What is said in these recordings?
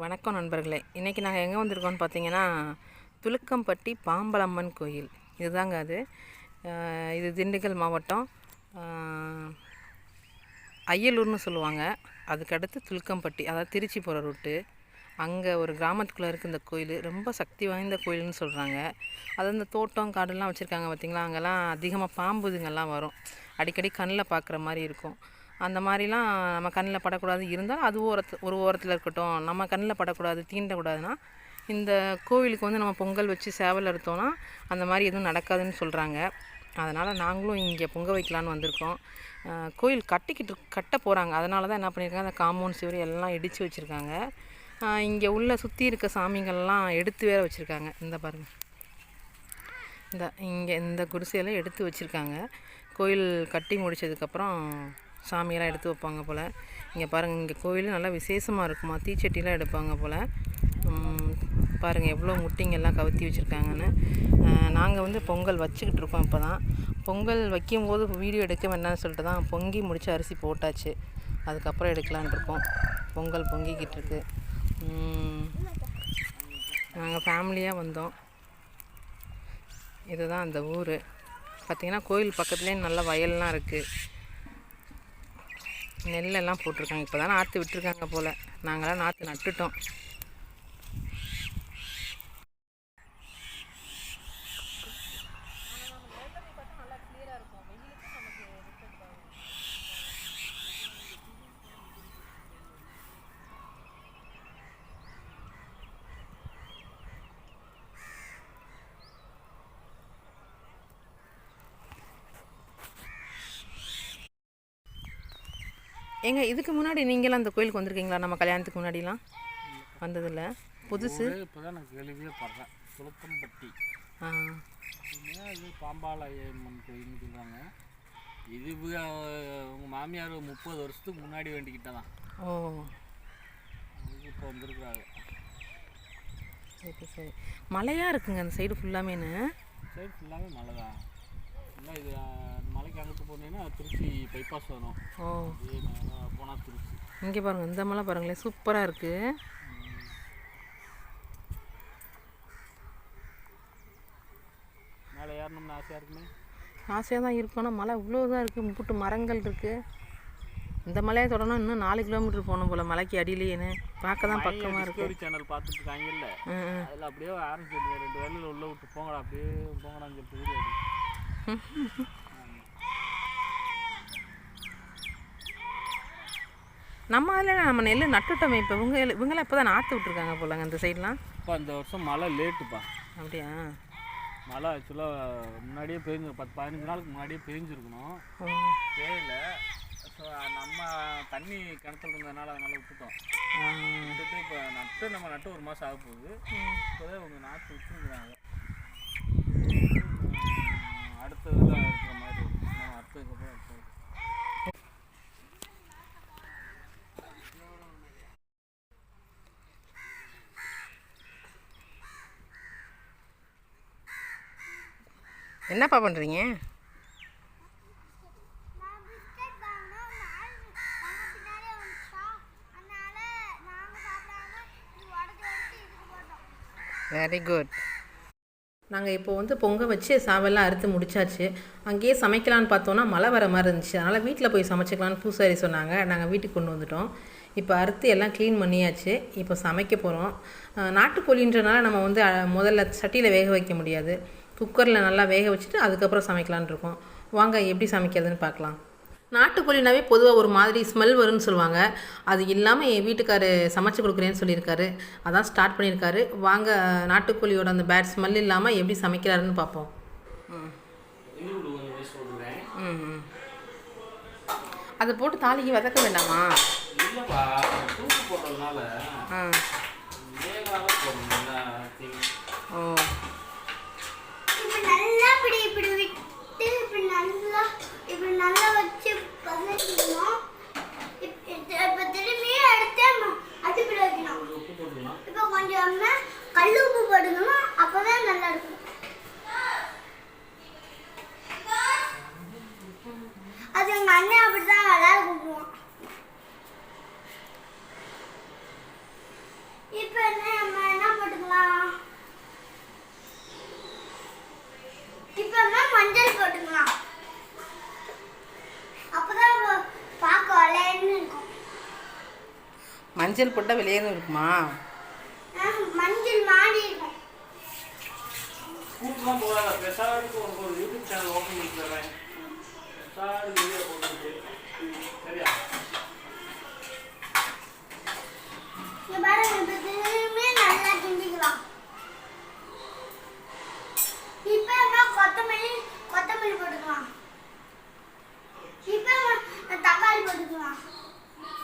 வணக்கம் நண்பர்களே. இன்றைக்கி நாங்கள் எங்கே வந்திருக்கோம்னு பார்த்தீங்கன்னா துலுக்கம்பட்டி பாம்பலம்மன் கோயில். இதுதாங்க அது. இது திண்டுக்கல் மாவட்டம். அய்யலூர்னு சொல்லுவாங்க. அதுக்கடுத்து துலுக்கம்பட்டி அதாவது திருச்சி போகிற ரூட்டு அங்கே ஒரு கிராமத்துக்குள்ளே இருக்குது இந்த கோயில் ரொம்ப சக்தி வாய்ந்த கோயில்னு சொல்கிறாங்க அது இந்த தோட்டம் காடெல்லாம் வச்சுருக்காங்க பார்த்திங்களா அங்கெல்லாம் அதிகமாக பாம்புதுங்கெல்லாம் வரும். அடிக்கடி கண்ணில் பார்க்குற மாதிரி இருக்கும். அந்த மாதிரிலாம் நம்ம கண்ணில் படக்கூடாது இருந்தாலும் அது ஓரத்து ஒரு ஓரத்தில் இருக்கட்டும். நம்ம கண்ணில் படக்கூடாது தீண்டக்கூடாதுன்னா இந்த கோவிலுக்கு வந்து நம்ம பொங்கல் வச்சு சேவல் அறுத்தோம்னா அந்த மாதிரி எதுவும் நடக்காதுன்னு சொல்கிறாங்க அதனால் நாங்களும் இங்கே பொங்க வைக்கலான்னு வந்திருக்கோம். கோயில் கட்டிக்கிட்டு கட்ட போகிறாங்க அதனால தான் என்ன பண்ணியிருக்காங்க? அந்த காம்பவுண்ட் சுவர் எல்லாம் இடித்து வச்சுருக்காங்க. இங்கே உள்ள சுற்றி இருக்க சாமிங்கள்லாம் எடுத்து வேற வச்சுருக்காங்க. இந்த பாருங்கள் இந்த இங்கே இந்த குடிசையெல்லாம் எடுத்து வச்சுருக்காங்க. கோயில் கட்டி முடிச்சதுக்கப்புறம் சாமியெல்லாம் எடுத்து வைப்பாங்க போல். இங்கே பாருங்கள் இங்கே கோயில் நல்லா விசேஷமாக இருக்குமா? தீச்சட்டிலாம் எடுப்பாங்க போல். பாருங்கள் எவ்வளோ முட்டிங்கெல்லாம் கவுத்தி வச்சுருக்காங்கன்னு. நாங்கள் வந்து பொங்கல் வச்சுக்கிட்டு இருக்கோம் இப்போ தான் பொங்கல் வைக்கும்போது வீடியோ எடுக்க வேண்டாம்னு சொல்லிட்டு தான் பொங்கி முடிச்ச அரிசி போட்டாச்சு. அதுக்கப்புறம் எடுக்கலான்னு இருக்கோம். பொங்கல் பொங்கிக்கிட்டு இருக்கு. நாங்கள் ஃபேமிலியாக வந்தோம். இதுதான் அந்த ஊர். பார்த்திங்கன்னா கோயில் பக்கத்துலேயே நல்ல வயல்லாம் இருக்குது நெல்லெல்லாம் போட்டிருக்காங்க. இப்போ தான் நாற்று விட்டுருக்காங்க போல். நாங்களாம் நாற்று நட்டுட்டோம். ஏங்க இதுக்கு முன்னாடி நீங்களாம் அந்த கோயிலுக்கு வந்திருக்கீங்களா? நம்ம கல்யாணத்துக்கு முன்னாடிலாம்? வந்ததில்ல. புதுசு? இப்போ தான் நான் கேள்வியே படுறேன். சுலுக்கம்பட்டி ஆ. இதுனா இது பாம்பாள அம்மன் கோயில்னு சொல்கிறாங்க இது உங்கள் மாமியார் முப்பது வருஷத்துக்கு முன்னாடி வேண்டிக்கிட்டதான். ஓ. அதுக்கு இப்போ வந்திருக்குறாங்க. சரி சரி. மழையாக இருக்குங்க அந்த சைடு ஃபுல்லாமேனு சரி ஃபுல்லாகவே மழை தான் ஃபுல்லாக இது அஹ், மலைக்கு அங்கிட்டு போனீங்கன்னா திருச்சி பைபாஸ் வரும் ஓ போனால் திருச்சி. இங்கே பாருங்கள் இந்த மலை பாருங்களேன் சூப்பராக இருக்குது மேலே ஏறணும்னு ஆசையாக இருக்குமே? ஆசையாக தான் இருக்கும் ஆனால் மலை இவ்வளோ தான் இருக்குது முப்புட்டு மரங்கள் இருக்குது இந்த மலையை தொடணும் இன்னும் நாலு கிலோமீட்டர் போகணும் போல் மலைக்கு அடியிலேன்னு. பார்க்க தான் பக்கமாக இருக்குது சேனல் பார்த்துட்டு இருக்காங்கல்ல அதில் அப்படியே ஆரம்பிச்சிருங்க ரெண்டு வேலையில் உள்ள விட்டு போங்கடா அப்படியே போங்கடான்னு சொல்லிட்டு வீடியோ நம்ம அதில் நம்ம நெல் நட்டுட்டோமே இப்போ இவங்க இவங்களாம் இப்போ தான் நாற்று விட்ருக்காங்க போலங்க அந்த சைட்லாம். இப்போ இந்த வருஷம் மழை லேட்டுப்பா. அப்படியா? மழை ஆக்சுவலாக முன்னாடியே பெய்ஞ்சு பத்து பதினஞ்சு நாளுக்கு முன்னாடியே பெய்ஞ்சிருக்கணும். ஓ. பெய்யல. ஸோ நம்ம தண்ணி கிணத்துல இருந்ததுனால அதனால விட்டுட்டோம். விட்டுட்டு இப்போ நட்டு நம்ம நட்டு ஒரு மாதம் ஆக போகுது. இப்போதான் இவங்க நாற்று விட்டுருக்குறாங்க. அடுத்த இதில் இருக்கிற மாதிரி அடுத்ததுக்கப்புறம் அடுத்தது என்னப்பா பண்ணுறீங்க நான் பிஸ்கட் வாங்கினோம் நாலு நம்ம பின்னாடியே வந்துச்சா அதனால நாங்கள் சாப்பிடாம இது உடச்சி உடச்சி என்னப்பா பண்ணுறீங்க வெரி குட் நாங்கள் இப்போ வந்து பொங்க வச்சு சாவெல்லாம் அறுத்து முடிச்சாச்சு. அங்கேயே சமைக்கலான்னு பார்த்தோன்னா மழை வர மாதிரி இருந்துச்சு. அதனால் வீட்டில் போய் சமைச்சிக்கலான்னு பூசாரி சொன்னாங்க. நாங்கள் வீட்டுக்கு கொண்டு வந்துட்டோம். இப்போ அறுத்து எல்லாம் க்ளீன் பண்ணியாச்சு. இப்போ சமைக்க போகிறோம் நாட்டுக்கோழின்றனால நம்ம வந்து முதல்ல சட்டியில் வேக வைக்க முடியாது. குக்கரில் நல்லா வேக வச்சுட்டு அதுக்கப்புறம் சமைக்கலான்னு இருக்கோம். வாங்க எப்படி சமைக்கிறதுன்னு பார்க்கலாம். நாட்டுக்கோழினாவே பொதுவாக ஒரு மாதிரி ஸ்மெல் வரும்னு சொல்லுவாங்க. அது இல்லாமல் என் வீட்டுக்காரு சமைச்சு கொடுக்குறேன்னு சொல்லியிருக்காரு. அதான் ஸ்டார்ட் பண்ணியிருக்காரு. வாங்க நாட்டுக்கோழியோட அந்த பேட் ஸ்மெல் இல்லாமல் எப்படி சமைக்கிறாருன்னு பார்ப்போம். ம் ம் அதை போட்டு தாளிக்கு வதக்க வேண்டாமா இல்லைப்பா தூக்கு போடுறதுனால ஆ வேகாத போடணும் ஓ இப்படி நல்லா இப்படி இப்படி விட்டு இப்படி நல்லா இப்படி நல்லா வச்சு பதக்கணும் இப்போ திரும்பியும் எடுத்து ம- அடுப்பில் வைக்கணும் உப்பு போட்டுக்கலாம் இப்போ கொஞ்சம் கல் உப்பு போட்டுக்கணும் அப்போ தான் நல்லா இருக்கும் அது எங்கள் அண்ணன் அப்படி தான் விளையாட கூப்பிடுவான் இப்போ என்ன நம்ம என்ன போட்டுக்கலாம் இப்போ என்ன மஞ்சள் போட்டுக்கலாம் அப்பதான் வ- பார்க்க வளையன்னு இருக்கும் மஞ்சள் போட்டால் வெளியேறும் இருக்குமா? மஞ்சள் இருக்கும் கூட்டலாம் போகாத பெசாடுக்கு உனக்கு ஒரு யூடியூப் சேனல் ஓப்பன் பண்ணி தரேன். பெசாடு வீடியோ போட்டு சரியா? கொத்தமல்லி கொத்தமல்லி போட்டுக்கலாம் இப்போ என்ன தக்காளி போட்டுக்கலாம்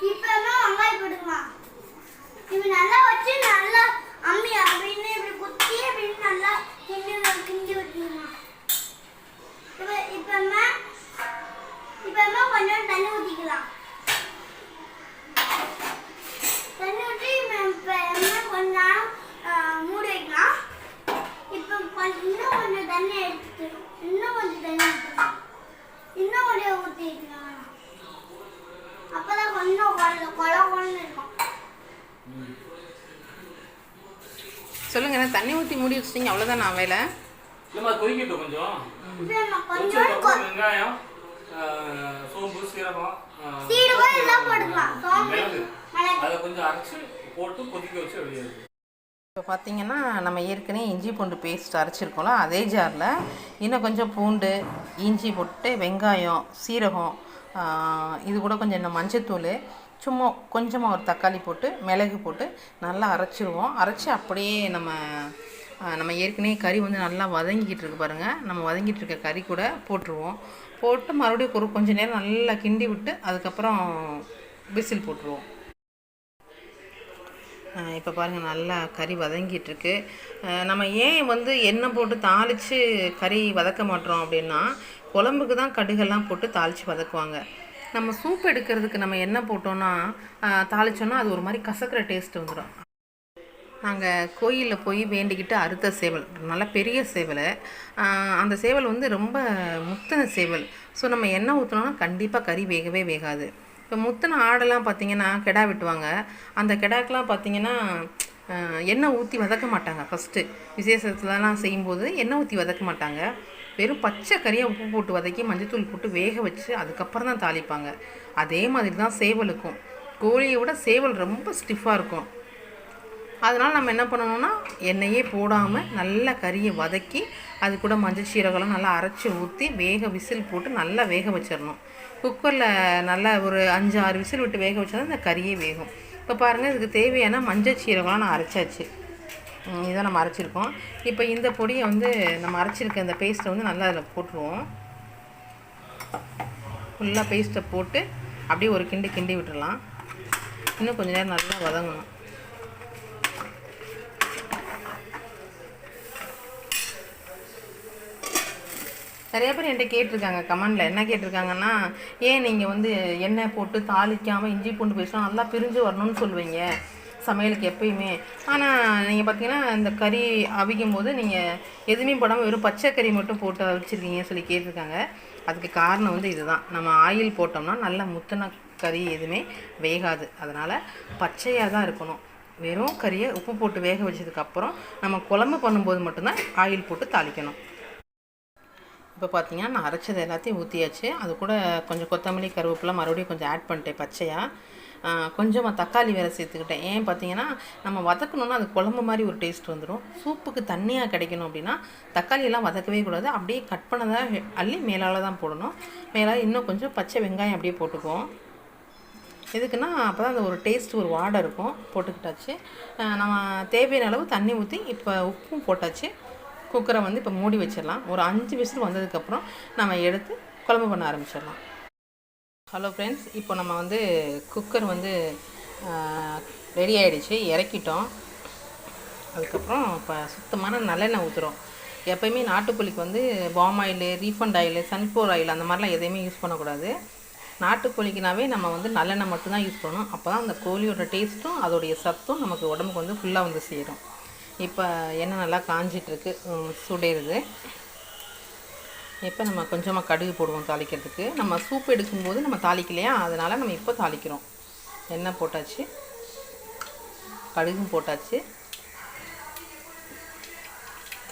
இப்போ என்ன வெங்காயம் போட்டுக்கலாம் இது நல்லா வச்சு நல்லா அம்மி அப்படின்னு இப்படி குத்தி அப்படின்னு நல்லா கிண்டி கிண்டி விட்டுருக்கலாம் இப்போ இப்போ என்ன இப்போ என்ன கொஞ்சம் தண்ணி ஊற்றிக்கலாம் தண்ணி ஊற்றி இப்போ என்ன கொஞ்ச நேரம் ஆ, மூடி வைக்கலாம் இப்போ கொஞ்சம் இன்னும் கொஞ்சம் தண்ணி எடுத்து இன்னும் கொஞ்சம் தண்ணி ஊற்றலாம் இன்னும் கொஞ்சம் ஊற்றி வைக்கலாம் அப்பதான் கொஞ்சம் கொல கொல கொலன்னு இருக்கும் சொல்லுங்க என்ன தண்ணி ஊற்றி மூடி வச்சிட்டிங்க அவ்வளோதான் நான் வேலை. இல்லைம்மா கொதிக்கட்டும் கொஞ்சம். இப்போ நம்ம கொஞ்சம் கொஞ்சம் வெங்காயம் ஆஹ், சோம்பு சீரகம் ஆஹ், சீரகம் எல்லாம் போட்டுக்கலாம். சோம்பு மிளகு. மிளகு. அதை கொஞ்சம் அரைச்சு போட்டு கொதிக்க வச்சு வெளியே இருக்கு. இப்போ பார்த்தீங்கன்னா நம்ம ஏற்கனவே இஞ்சி பூண்டு பேஸ்ட் அரைச்சிருக்கோம்ல அதே ஜாரில் இன்னும் கொஞ்சம் பூண்டு இஞ்சி போட்டு வெங்காயம் சீரகம் இது கூட கொஞ்சம் இந்த மஞ்சத்தூள் சும்மா கொஞ்சமாக ஒரு தக்காளி போட்டு மிளகு போட்டு நல்லா அரைச்சிருவோம். அரைச்சி அப்படியே நம்ம நம்ம ஏற்கனவே கறி வந்து நல்லா வதங்கிக்கிட்டு இருக்கு பாருங்கள் நம்ம வதங்கிட்டு இருக்க கறி கூட போட்டுருவோம். போட்டு மறுபடியும் ஒரு கொஞ்ச நேரம் நல்லா கிண்டி விட்டு அதுக்கப்புறம் விசில் போட்டுருவோம். இப்போ பாருங்கள் நல்லா கறி வதங்கிட்டுருக்கு நம்ம ஏன் வந்து எண்ணெய் போட்டு தாளித்து கறி வதக்க மாட்டோம் அப்படின்னா குழம்புக்கு தான் கடுகெல்லாம் போட்டு தாளித்து வதக்குவாங்க. நம்ம சூப் எடுக்கிறதுக்கு நம்ம என்ன போட்டோன்னா தாளித்தோன்னா தாளிச்சோன்னா அது ஒரு மாதிரி கசக்கிற டேஸ்ட் வந்துடும் நாங்கள் கோயிலில் போய் வேண்டிக்கிட்டு அறுத்த சேவல் நல்ல பெரிய சேவல். அந்த சேவல் வந்து ரொம்ப முத்தின சேவல். ஸோ நம்ம எண்ணெய் ஊற்றினோன்னா கண்டிப்பாக கறி வேகவே வேகாது. இப்போ முத்தின ஆடெல்லாம் பார்த்தீங்கன்னா கெடா வெட்டுவாங்க. அந்த கெடாக்கெலாம் பார்த்தீங்கன்னா எண்ணெய் ஊற்றி வதக்க மாட்டாங்க ஃபஸ்ட்டு விசேஷத்துலலாம் செய்யும்போது எண்ணெய் ஊற்றி வதக்க மாட்டாங்க. வெறும் பச்சை கறியாக உப்பு போட்டு வதக்கி மஞ்சத்தூள் போட்டு வேக வச்சு அதுக்கப்புறம் தான் தாளிப்பாங்க. அதே மாதிரி தான் சேவலுக்கும். கோழியை விட சேவல் ரொம்ப ஸ்டிஃபாக இருக்கும். அதனால் நம்ம என்ன பண்ணணும்னா எண்ணெயே போடாமல் நல்லா கறியை வதக்கி அது கூட மஞ்சள் சீரகம்லாம் நல்லா அரைச்சி ஊற்றி வேக விசில் போட்டு நல்லா வேக வச்சிடணும். குக்கரில் நல்லா ஒரு அஞ்சு ஆறு விசில் விட்டு வேக வச்சா தான் இந்த கறியே வேகும். இப்போ பாருங்கள் இதுக்கு தேவையான மஞ்சள் சீரகம்லாம் நான் அரைச்சாச்சு. இதை நம்ம அரைச்சிருக்கோம். இப்போ இந்த பொடியை வந்து நம்ம அரைச்சிருக்க இந்த பேஸ்ட்டை வந்து நல்லா அதில் போட்டுருவோம். ஃபுல்லாக பேஸ்ட்டை போட்டு அப்படியே ஒரு கிண்டு கிண்டி விட்டுடலாம். இன்னும் கொஞ்சம் நேரம் நல்லா வதங்கணும். நிறைய பேர் என்கிட்ட கேட்டிருக்காங்க கமெண்டில். என்ன கேட்டிருக்காங்கன்னா ஏன் நீங்கள் வந்து எண்ணெய் போட்டு தாளிக்காமல் இஞ்சி பூண்டு பேஸ்ட்லாம் நல்லா பிரிஞ்சு வரணும்னு சொல்லுவீங்க? சமையலுக்கு எப்பயுமே. ஆனால் நீங்கள் பார்த்தீங்கன்னா இந்த கறி அவிக்கும் போது நீங்கள் எதுவுமே போடாமல் வெறும் பச்சை கறி மட்டும் போட்டு அவிச்சிருக்கீங்கன்னு சொல்லி கேட்டிருக்காங்க. அதுக்கு காரணம் வந்து இதுதான். நம்ம ஆயில் போட்டோம்னா நல்ல முத்தின கறி எதுவுமே வேகாது. அதனால் பச்சையாக தான் இருக்கணும். வெறும் கறியை உப்பு போட்டு வேக வச்சதுக்கப்புறம் நம்ம குழம்பு பண்ணும்போது மட்டும்தான் ஆயில் போட்டு தாளிக்கணும். இப்போ பார்த்தீங்கன்னா நான் அரைச்சது எல்லாத்தையும் ஊற்றியாச்சு அது கூட கொஞ்சம் கொத்தமல்லி கருவேப்பிலாம் மறுபடியும் கொஞ்சம் ஆட் பண்ணிட்டேன் பச்சையாக கொஞ்சமாக தக்காளி வேறு சேர்த்துக்கிட்டேன். ஏன் பார்த்தீங்கன்னா நம்ம வதக்கணுன்னா அது குழம்பு மாதிரி ஒரு டேஸ்ட் வந்துடும் சூப்புக்கு தண்ணியாக கிடைக்கணும் அப்படின்னா தக்காளியெல்லாம் வதக்கவே கூடாது. அப்படியே கட் பண்ணதாக அள்ளி மேலால் தான் போடணும். மேலால் இன்னும் கொஞ்சம் பச்சை வெங்காயம் அப்படியே போட்டுக்குவோம். எதுக்குன்னா அப்போ தான் அந்த ஒரு டேஸ்ட் ஒரு வாடை இருக்கும். போட்டுக்கிட்டாச்சு. நம்ம தேவையான அளவு தண்ணி ஊற்றி இப்போ உப்பும் போட்டாச்சு. குக்கரை வந்து இப்போ மூடி வச்சிடலாம். ஒரு அஞ்சு விசில் வந்ததுக்கப்புறம் நம்ம எடுத்து குழம்பு பண்ண ஆரம்பிச்சிடலாம். ஹலோ ஃப்ரெண்ட்ஸ் இப்போ நம்ம வந்து குக்கர் வந்து ரெடி ஆகிடுச்சு இறக்கிட்டோம். அதுக்கப்புறம் இப்போ சுத்தமான நல்லெண்ணெய் ஊற்றுறோம் எப்போயுமே நாட்டுக்கோழிக்கு வந்து palm oil refined oil sunflower oil அந்த மாதிரிலாம் எதையுமே யூஸ் பண்ணக்கூடாது. நாட்டுக்கோழிக்குனாவே நம்ம வந்து நல்லெண்ணெய் மட்டும்தான் யூஸ் பண்ணணும். அப்போ தான் அந்த கோழியோட டேஸ்ட்டும் அதோடைய சத்தும் நமக்கு உடம்புக்கு வந்து ஃபுல்லாக வந்து சேரும். இப்போ எண்ணெய் நல்லா காஞ்சிட்ருக்கு சுடேறுது இப்போ நம்ம கொஞ்சமாக கடுகு போடுவோம் தாளிக்கிறதுக்கு? நம்ம சூப் எடுக்கும்போது நம்ம தாளிக்கலையா? அதனால் நம்ம இப்போ தாளிக்கிறோம். எண்ணெய் போட்டாச்சு. கடுகும் போட்டாச்சு.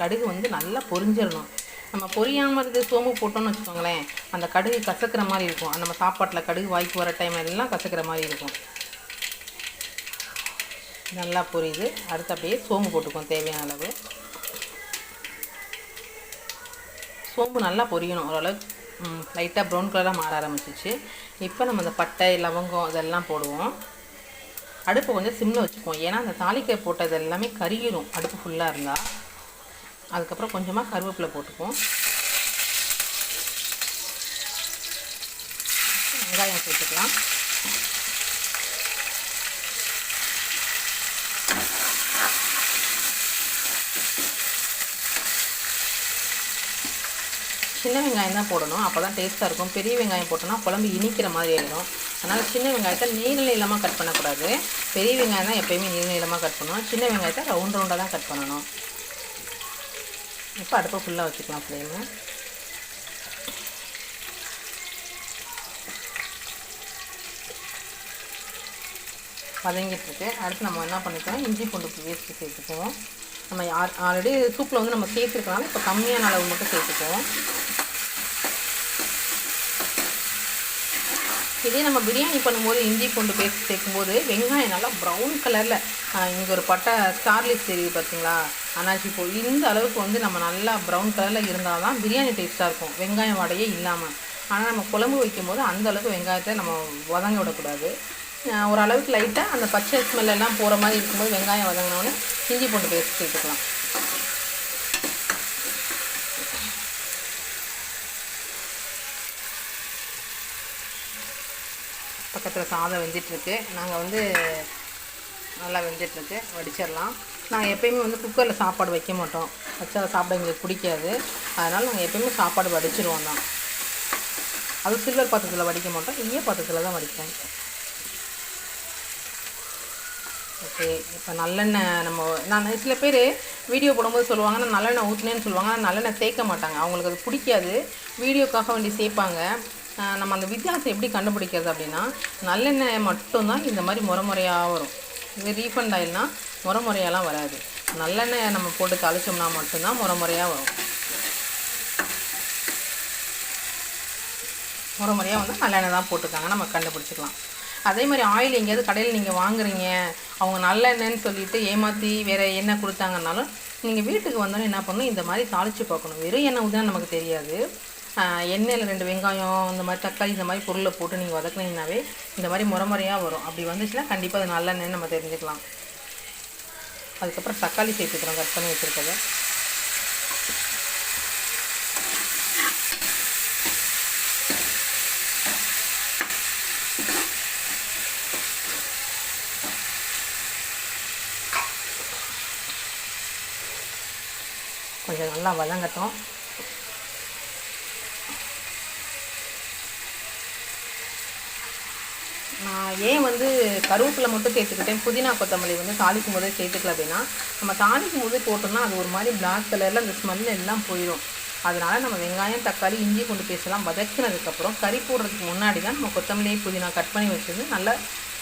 கடுகு வந்து நல்லா பொரிஞ்சிடணும் நம்ம பொரியாமல் இருந்து சோம்பு போட்டோம்னு வச்சுக்கோங்களேன் அந்த கடுகு கசக்கிற மாதிரி இருக்கும். அந்த நம்ம சாப்பாட்டில் கடுகு வாய்க்கு வர டைம் எல்லாம் கசக்கிற மாதிரி இருக்கும். நல்லா பொரியுது. அடுத்து அப்படியே சோம்பு போட்டுக்குவோம் தேவையான அளவு. சோம்பு நல்லா பொரியணும் ஓரளவுக்கு லைட்டாக ப்ரௌன் கலராக மாற ஆரம்பிச்சிச்சு. இப்போ நம்ம இந்த பட்டை லவங்கம் இதெல்லாம் போடுவோம். அடுப்பை கொஞ்சம் சிம்மில் வச்சுக்குவோம். ஏன்னா அந்த தாளிக்காய் போட்டது எல்லாமே கருகிரும் அடுப்பு ஃபுல்லாக இருந்தால் அதுக்கப்புறம் கொஞ்சமாக கருவேப்பிலை போட்டுக்குவோம். வெங்காயம் சேர்த்துக்கலாம். சின்ன வெங்காயம் தான் போடணும். அப்போ தான் டேஸ்ட்டாக இருக்கும். பெரிய வெங்காயம் போட்டோம்னா குழம்பு இனிக்கிற மாதிரி ஆயிடும். அதனால் சின்ன வெங்காயத்தை நீள நீளமாக கட் பண்ணக்கூடாது. பெரிய வெங்காயம் தான் எப்போயுமே நீள நீளமாக கட் பண்ணணும். சின்ன வெங்காயத்தை ரவுண்ட் ரவுண்டாக தான் கட் பண்ணணும். இப்போ அடுப்பை ஃபுல்லாக வச்சுக்கலாம் பிள்ளைங்க வதங்கிட்டுருக்கு. அடுத்து நம்ம என்ன பண்ணிக்கலாம் இஞ்சி பூண்டு பேஸ்ட்டு சேர்த்துக்குவோம். நம்ம ஆல்ரெடி சூப்பில் வந்து நம்ம சேர்த்துருக்கனால இப்போ கம்மியான அளவு மட்டும் சேர்த்துக்குவோம். இதே நம்ம பிரியாணி பண்ணும்போது இஞ்சி பூண்டு பேஸ்ட் சேர்க்கும்போது வெங்காயம் நல்லா ப்ரௌன் கலரில் இங்கே ஒரு பட்டை ஸ்டார்லிஸ் தெரியுது பார்த்தீங்களா அனாச்சி பூ. இந்த அளவுக்கு வந்து நம்ம நல்லா ப்ரௌன் கலரில் இருந்தால் தான் பிரியாணி டேஸ்ட்டாக இருக்கும். வெங்காயம் வடையே இல்லாமல் ஆனால் நம்ம குழம்பு வைக்கும்போது அந்த அளவுக்கு வெங்காயத்தை நம்ம வதங்க விடக்கூடாது. ஓரளவுக்கு லைட்டாக அந்த பச்சை ஸ்மெல்லாம் போகிற மாதிரி இருக்கும்போது வெங்காயம் வதங்கினோடனே இஞ்சி பூண்டு பேஸ்ட் சேர்த்துக்கலாம். இருக்கிற சாதம் வெந்துட்டுருக்கு. நாங்கள் வந்து நல்லா வெந்துட்டுருக்கு. வடிச்சிடலாம் நாங்கள் எப்பயுமே வந்து குக்கரில் சாப்பாடு வைக்க மாட்டோம். வச்சா சாப்பிட எங்களுக்கு பிடிக்காது. அதனால் நாங்கள் எப்பயுமே சாப்பாடு வடிச்சிருவோம் தான். அது சில்வர் பாத்திரத்தில் வடிக்க மாட்டோம். ஈய பாத்திரத்தில் தான் வடிப்போம் ஓகே இப்போ நல்லெண்ணெய் நம்ம நான் சில பேர் வீடியோ போடும்போது சொல்லுவாங்க நான் நல்லெண்ணெய் ஊற்றுனேன்னு சொல்லுவாங்க. ஆனால் நல்லெண்ணெய் சேர்க்க மாட்டாங்க. அவங்களுக்கு அது பிடிக்காது. வீடியோக்காக வேண்டி சேர்ப்பாங்க நம்ம அந்த வித்தியாசம் எப்படி கண்டுபிடிக்கிறது அப்படின்னா நல்லெண்ணெய் மட்டும்தான் இந்த மாதிரி முறை முறையாக வரும். இது ரீஃபண்ட் ஆயில்னால் முறை முறையெல்லாம் வராது. நல்லெண்ணெய் நம்ம போட்டு தாளிச்சோம்னா மட்டும்தான் முறை முறையாக வரும். முறை முறையாக வந்து நல்லெண்ணெய் தான் போட்டிருக்காங்க. நம்ம கண்டுபிடிச்சிக்கலாம். அதே மாதிரி ஆயில் எங்கேயாவது கடையில் நீங்கள் வாங்குறீங்க. அவங்க நல்லெண்ணெய்ன்னு சொல்லிட்டு ஏமாற்றி வேறு எண்ணெய் கொடுத்தாங்கனாலும் நீங்கள் வீட்டுக்கு வந்தோன்னே என்ன பண்ணணும்? இந்த மாதிரி தாளித்து பார்க்கணும். வெறும் எண்ணெய் ஊற்றினா நமக்கு தெரியாது. எண்ணெயில் ரெண்டு வெங்காயம் இந்த மாதிரி தக்காளி இந்த மாதிரி பொருளை போட்டு நீங்கள் வதக்குனீங்கன்னாவே இந்த மாதிரி முறை முறையாக வரும். அப்படி வந்துச்சுன்னா கண்டிப்பாக அது நல்லெண்ணெய்ன்னு நம்ம தெரிஞ்சுக்கலாம். அதுக்கப்புறம் தக்காளி சேர்த்துக்கிறோம் கட் பண்ணி வச்சுருக்கத கொஞ்சம் நல்லா வதங்கட்டும் நான் ஏன் வந்து கருவேப்பிலை மட்டும் சேர்த்துக்கிட்டேன்? புதினா கொத்தமல்லி வந்து தாளிக்கும் போதே சேர்த்துக்கல அப்படின்னா நம்ம தாளிக்கும் போதே போட்டோம்னா அது ஒரு மாதிரி பிளாக் கலரில் அந்த ஸ்மெல் எல்லாம் போயிடும் அதனால் நம்ம வெங்காயம் தக்காளி இஞ்சி கொண்டு பேசலாம் வதக்கினதுக்கப்புறம் கறி போடுறதுக்கு முன்னாடி தான் நம்ம கொத்தமல்லி புதினா கட் பண்ணி வச்சது நல்லா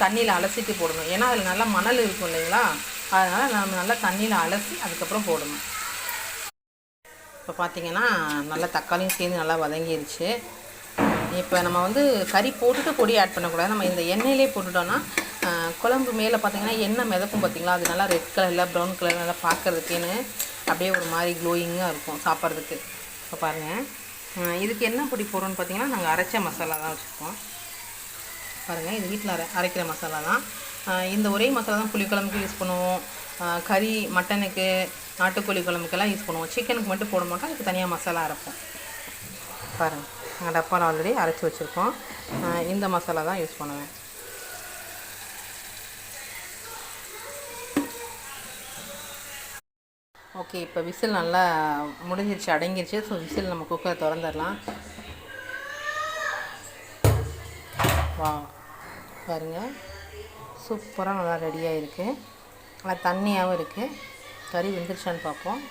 தண்ணியில் அலசிட்டு போடணும். ஏன்னா அதில் நல்லா மணல் இருக்கும் இல்லைங்களா? அதனால் நம்ம நல்லா தண்ணியில் அலசி அதுக்கப்புறம் போடணும். இப்போ பார்த்தீங்கன்னா நல்லா தக்காளியும் சேர்ந்து நல்லா வதங்கிடுச்சு இப்போ நம்ம வந்து கறி போட்டுட்டு பொடி ஆட் பண்ணக்கூடாது. நம்ம இந்த எண்ணெயிலே போட்டுட்டோம்னா குழம்பு மேலே பார்த்தீங்கன்னா எண்ணெய் மிதக்கும் பார்த்திங்களா அது நல்லா ரெட் கலரில் ப்ரௌன் கலர் நல்லா பார்க்கறதுக்குன்னு அப்படியே ஒரு மாதிரி க்ளோயிங்காக இருக்கும் சாப்பிட்றதுக்கு. இப்போ பாருங்கள் இதுக்கு என்ன பொடி போடுறோன்னு பார்த்தீங்கன்னா நாங்கள் அரைச்ச மசாலா தான் வச்சுருக்கோம். பாருங்கள் இது வீட்டில் அரை அரைக்கிற மசாலா தான். இந்த ஒரே மசாலா தான் புளிக்குழம்புக்கு யூஸ் பண்ணுவோம். கறி மட்டனுக்கு நாட்டுக்கோழி குழம்புக்கெல்லாம் யூஸ் பண்ணுவோம். சிக்கனுக்கு மட்டும் போட மாட்டோம் அதுக்கு தனியாக மசாலா அரைப்போம். பாருங்கள் நாங்கள் டப்பாவில் ஆல்ரெடி அரைச்சி வச்சுருக்கோம். இந்த மசாலா தான் யூஸ் பண்ணுவேன். ஓகே இப்போ விசில் நல்லா முடிஞ்சிருச்சு அடங்கிருச்சு. ஸோ விசில் நம்ம குக்கரை திறந்துடலாம். வா பாருங்கள் சூப்பராக நல்லா ரெடியாக இருக்குது நல்லா தண்ணியாகவும் இருக்குது கறி வெந்துருச்சான்னு பார்ப்போம்.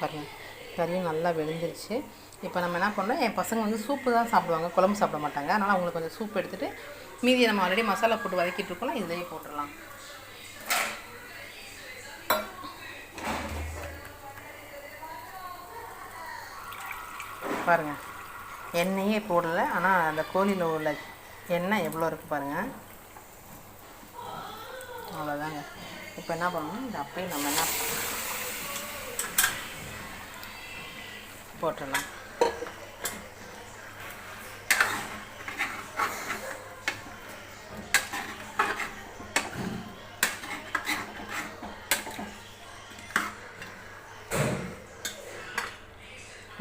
பாருங்கள் கறியும் நல்லா வெந்துருச்சு. இப்போ நம்ம என்ன பண்ணுறோம் என் பசங்க வந்து சூப்பு தான் சாப்பிடுவாங்க குழம்பு சாப்பிட மாட்டாங்க. அதனால் அவங்களுக்கு கொஞ்சம் சூப் எடுத்துகிட்டு மீதியை நம்ம ஆல்ரெடி மசாலா போட்டு வதக்கிட்டு இருக்கோம் இதுலேயே போட்டுடலாம். பாருங்கள் எண்ணெயே போடலை ஆனால் அந்த கோழியில் உள்ள எண்ணெய் எவ்வளோ இருக்குது பாருங்கள் அவ்வளோதாங்க. இப்போ என்ன பண்ணணும் இந்த அப்படியே நம்ம என்ன போட்டுடலாம்.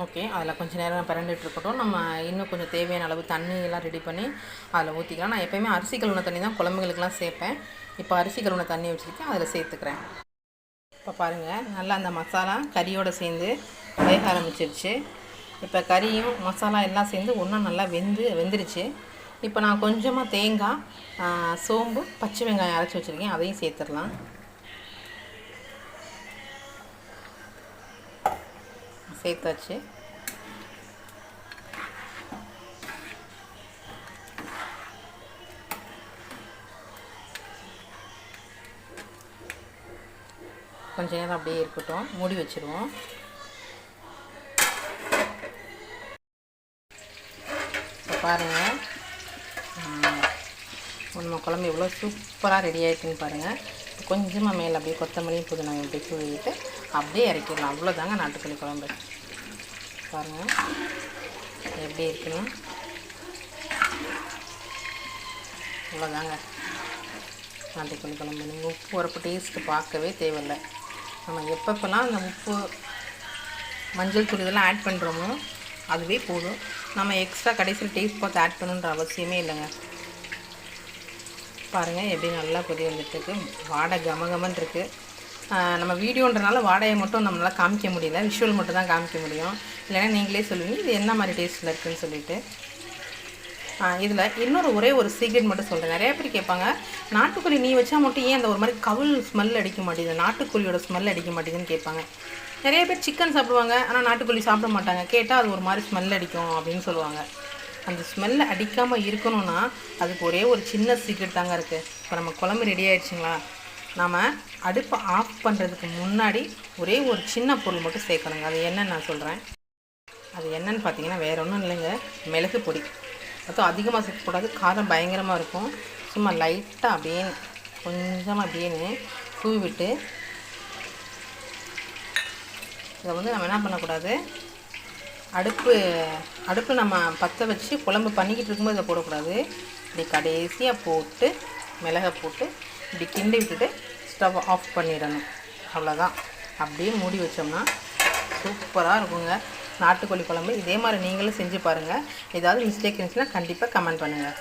ஓகே அதில் கொஞ்சம் நேரம் பிறண்டுட்டு இருக்கட்டும். நம்ம இன்னும் கொஞ்சம் தேவையான அளவு தண்ணி எல்லாம் ரெடி பண்ணி அதில் ஊற்றிக்கலாம் நான் எப்போயுமே அரிசி கழுவுன தண்ணி தான் குழம்புகளுக்கெல்லாம் சேர்ப்பேன். இப்போ அரிசி கழுவுன தண்ணி வச்சுருக்கேன். அதில் சேர்த்துக்கிறேன். இப்போ பாருங்கள் நல்லா அந்த மசாலா கறியோடு சேர்ந்து வேக ஆரம்பிச்சிருச்சு. இப்போ கறியும் மசாலா எல்லாம் சேர்ந்து ஒன்றும் நல்லா வெந்து வெந்துருச்சு. இப்போ நான் கொஞ்சமாக தேங்காய் சோம்பு பச்சை வெங்காயம் அரைச்சி வச்சுருக்கேன். அதையும் சேர்த்துடலாம். சேர்த்தாச்சு. கொஞ்ச நேரம் அப்படியே இருக்கட்டும். மூடி வச்சிருவோம். பாருங்கள் நம்ம குழம்பு எவ்வளோ சூப்பராக ரெடி ஆகிருக்குன்னு பாருங்கள் கொஞ்சமாக மேலே அப்படியே கொத்தமல்லியும் புதினா அப்படியே தூவிட்டு அப்படியே இறக்கிடலாம். அவ்வளோதாங்க நாட்டுக்கோழி குழம்பு. பாருங்கள் எப்படி இருக்குன்னு. அவ்வளோதாங்க நாட்டுக்கோழி குழம்பு. நீங்கள் உப்பு உரப்பு டேஸ்ட்டு பார்க்கவே தேவையில்லை. நம்ம எப்பப்பெல்லாம் அந்த உப்பு மஞ்சள் தூள் இதெல்லாம் ஆட் பண்ணுறோமோ அதுவே போதும். நம்ம எக்ஸ்ட்ரா கடைசியில் டேஸ்ட் பார்த்து ஆட் பண்ணணுன்ற அவசியமே இல்லைங்க. பாருங்கள் எப்படி நல்லா கொதி வந்துட்டுருக்கு. வாடை கமகமன்னு இருக்குது நம்ம வீடியோன்றனால வாடகையை மட்டும் நம்மளால் காமிக்க முடியல. விஷுவல் மட்டும் தான் காமிக்க முடியும். இல்லைன்னா நீங்களே சொல்லுவீங்க இது என்ன மாதிரி டேஸ்ட்டில் இருக்குதுன்னு சொல்லிட்டு. இதில் இன்னொரு ஒரே ஒரு சீக்ரெட் மட்டும் சொல்கிறேன் நிறைய பேர் கேட்பாங்க நாட்டுக்கோழி நீ வச்சா மட்டும் ஏன் அந்த ஒரு மாதிரி கவுல் ஸ்மெல் அடிக்க மாட்டேங்குது? நாட்டுக்கோழியோட ஸ்மெல் அடிக்க மாட்டேங்குதுன்னு கேட்பாங்க. நிறைய பேர் சிக்கன் சாப்பிடுவாங்க ஆனால் நாட்டுக்கோழி சாப்பிட மாட்டாங்க. கேட்டால் அது ஒரு மாதிரி ஸ்மெல் அடிக்கும் அப்படின்னு சொல்லுவாங்க. அந்த ஸ்மெல் அடிக்காமல் இருக்கணும்னா அதுக்கு ஒரே ஒரு சின்ன சீக்ரெட் தாங்க இருக்குது இப்போ நம்ம குழம்பு ரெடி ஆயிடுச்சுங்களா? நாம் அடுப்பை ஆஃப் பண்ணுறதுக்கு முன்னாடி ஒரே ஒரு சின்ன பொருள் மட்டும் சேர்க்கணுங்க. அது என்னன்னு நான் சொல்கிறேன் அது என்னன்னு பார்த்தீங்கன்னா வேற ஒன்றும் இல்லைங்க. மிளகு பொடி. அதுவும் அதிகமாக சேர்க்கக்கூடாது. காரம் பயங்கரமாக இருக்கும். சும்மா லைட்டாக அப்படியே கொஞ்சமாக அப்படியே தூவி விட்டு இதை வந்து நம்ம என்ன பண்ணக்கூடாது? அடுப்பு அடுப்பு நம்ம பற்ற வச்சு குழம்பு பண்ணிக்கிட்டு இருக்கும்போது இதை போடக்கூடாது. இப்படி கடைசியாக போட்டு மிளகை போட்டு இப்படி கிண்டி விட்டுட்டு ஸ்டவ் ஆஃப் பண்ணிடணும். அவ்வளோதான் அப்படியே மூடி வச்சோம்னா சூப்பராக இருக்குங்க. நாட்டுக்கோழி குழம்பு. இதே மாதிரி நீங்களும் செஞ்சு பாருங்கள் ஏதாவது மிஸ்டேக் இருந்துச்சுன்னா கண்டிப்பாக கமெண்ட் பண்ணுங்கள்